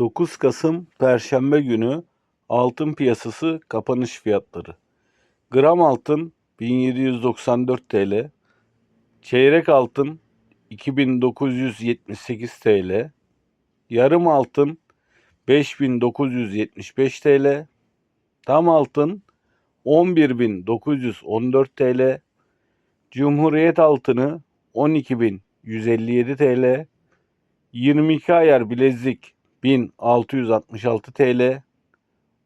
9 Kasım Perşembe günü altın piyasası kapanış fiyatları. Gram altın 1794 TL, çeyrek altın 2978 TL, yarım altın 5975 TL, tam altın 11914 TL, Cumhuriyet altını 12157 TL, 22 ayar bilezik 1666 TL,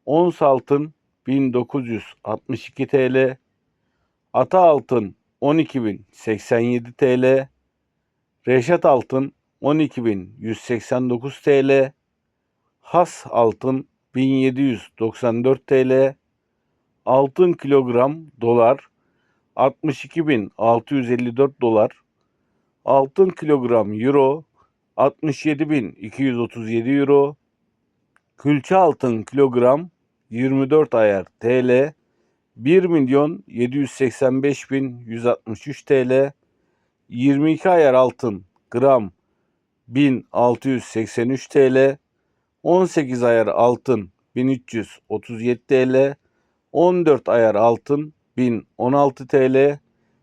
ons altın 1962 TL, ata altın 12087 TL, reşat altın 12189 TL, has altın 1794 TL, altın kilogram dolar 62.654 dolar, altın kilogram euro 67.237 euro, külçe altın kilogram 24 ayar TL 1 milyon 785.163 TL, 22 ayar altın gram 1683 TL, 18 ayar altın 1337 TL, 14 ayar altın 1016 TL,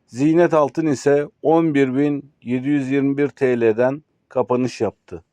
ziynet altın ise 11.721 TL'den kapanış yaptı.